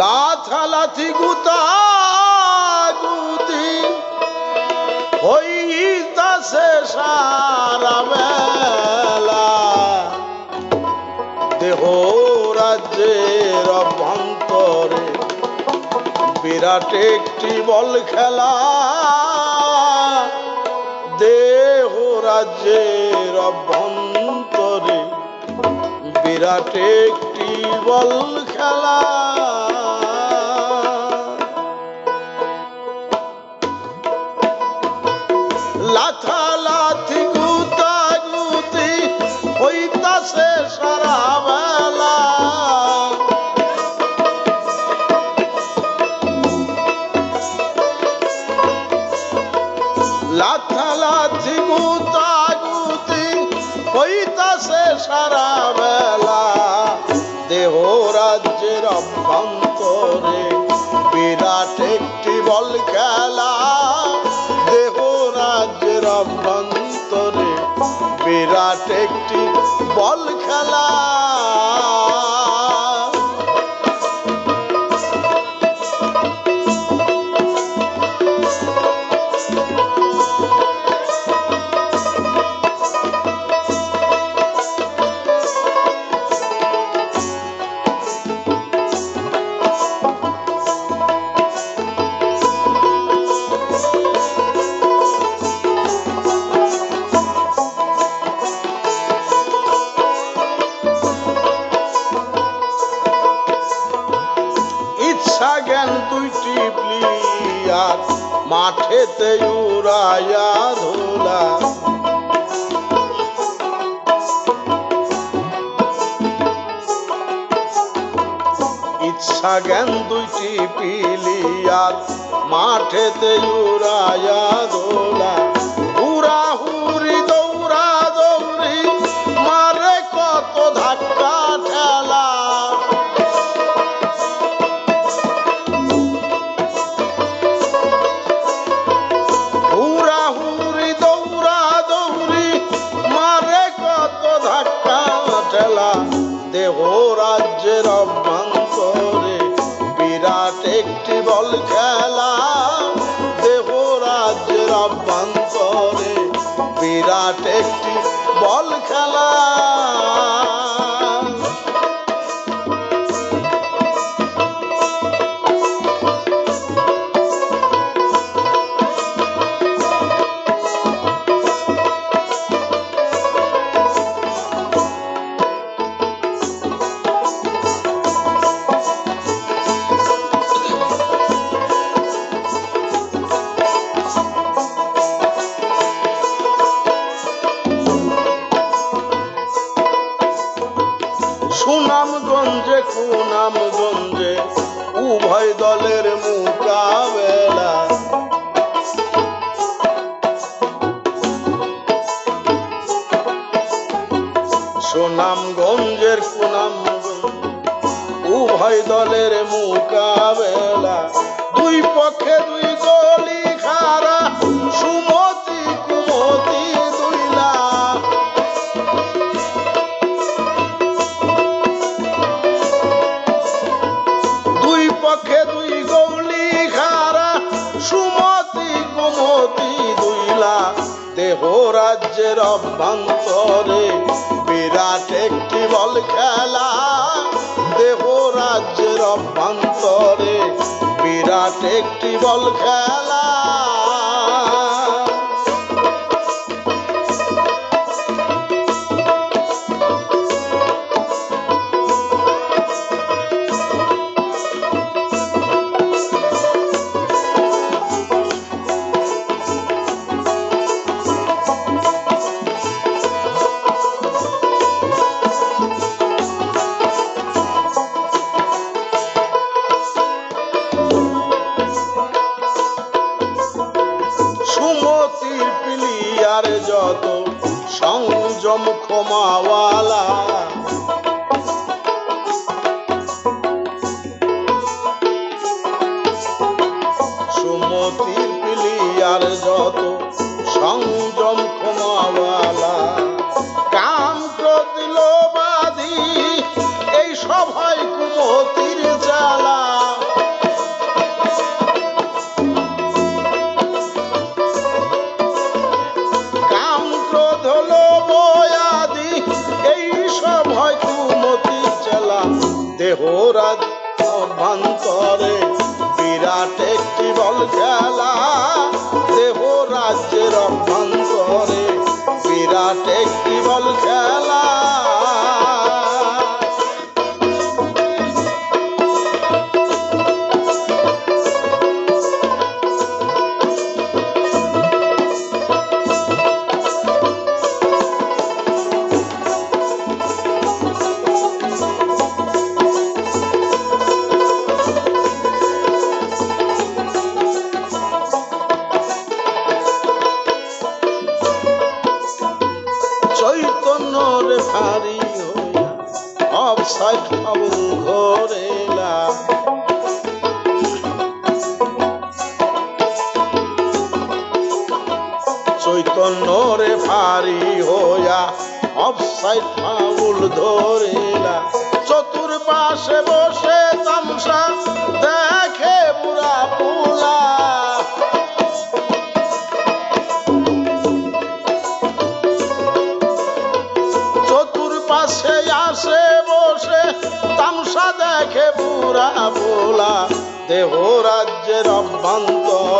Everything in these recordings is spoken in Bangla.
লাথালাথি গুতা গুতি, হইতাছে সারা বেলা। দেহ রাজ্যের অভ্যন্তরে বিরাট একটি বল খেলা। দেহ রাজ্যের অভ্যন্তরে বিরাট একটি বল খেলা। লাথালাথি গুতা গুতি হইতাছে সারা বেলা। দেহ রাজ্যের অভ্যন্তরে বিরাট একটি বল খেলা। দেহ রাজ্যের অভ্যন্তরে বিরাট একটি বল খেলা। প্লিয়ার মাঠেতে উড়াইয়া ধুলা। ইচ্ছা জ্ঞান দুইটি পিলিয়ার মাঠেতে উড়াইয়া দোলা দেহ রাজ্যের অভ্যন্তরে। বিরাট একটি বল খেলা দেহ রাজ্যের অভ্যন্তরে। বিরাট একটি বল খেলা। সুনামগঞ্জের কুনামগঞ্জ উভয় দলের মোকাবেলা। দুই পক্ষে দুই গলি খারা সুমতি কুমতি দেহ রাজ্যের অভ্যন্তরে বিরাট একটি বল খেলা। দেহ রাজ্যের অভ্যন্তরে বিরাট একটি বল খেলা। ক্ষমাওয়ালা দেহরাজ অভ্যন্তরে বিরাট একটি বল খেলা। দেহ রাজ্যের অভ্যন্তরে বিরাট একটি বল খেলা। রে ভারী হইয়া চৈতন্য রে ভারি হইয়া অফসাইড ফাউল ধরেলা। চতুর্পাশে বসে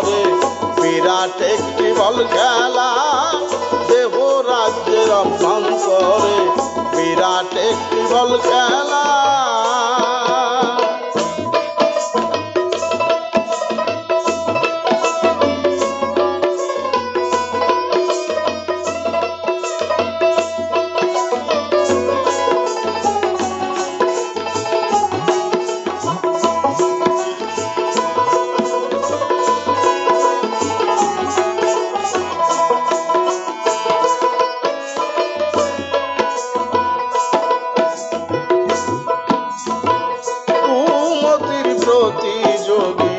অভ্যন্তরে বিরাট একটি বল খেলা দেহ রাজ্যের অভ্যন্তরে। বিরাট একটি বল খেলা। প্রতিযোগী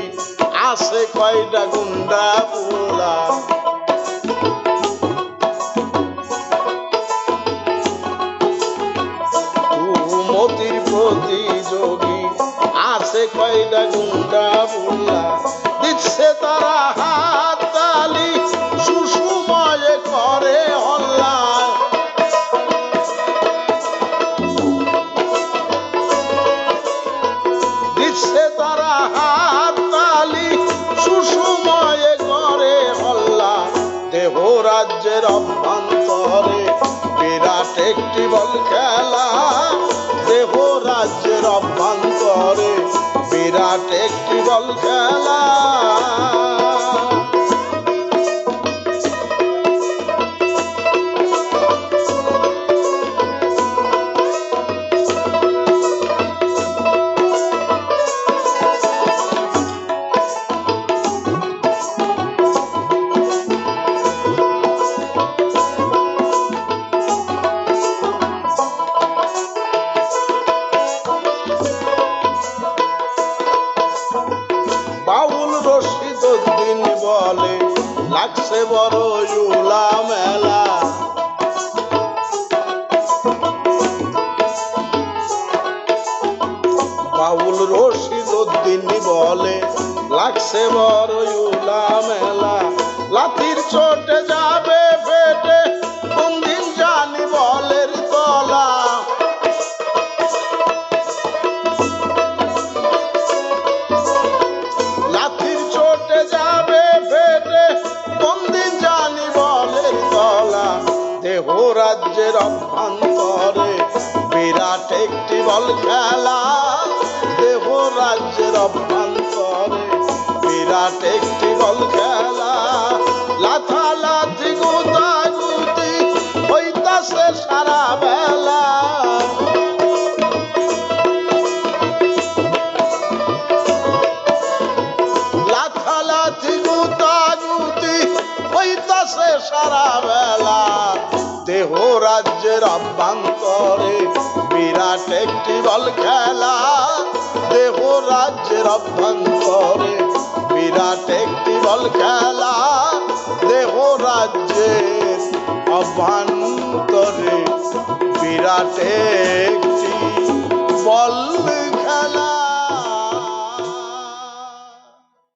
আছে কয়টা গুন্ডা পোলা মতির প্রতিযোগী আছে কয়টা গুন্ডা পোলা দিচ্ছে তারা হাত রাজ্যের অভ্যন্তরে বিরাট একটি বল খেলা। দেহ রাজ্যের অভ্যন্তরে বিরাট একটি বল খেলা। লাগছে বড় ইউলা মেলা। বাউল রশিদ উদ্দিন বলে লাগছে বড় ইউলা মেলা। লাতির দেহ রাজ্যের অভ্যন্তরে বিরাট একটি বল খেলা। দেহ রাজ্যের অভ্যন্তরে বিরাট একটি অভ্যন্তরে বিরাট একটি বল খেলা। দেহ রাজ্যের অভ্যন্তরে বিরাট একটি বল খেলা। দেহ রাজ্যের অভ্যন্তরে বিরাট একটি বল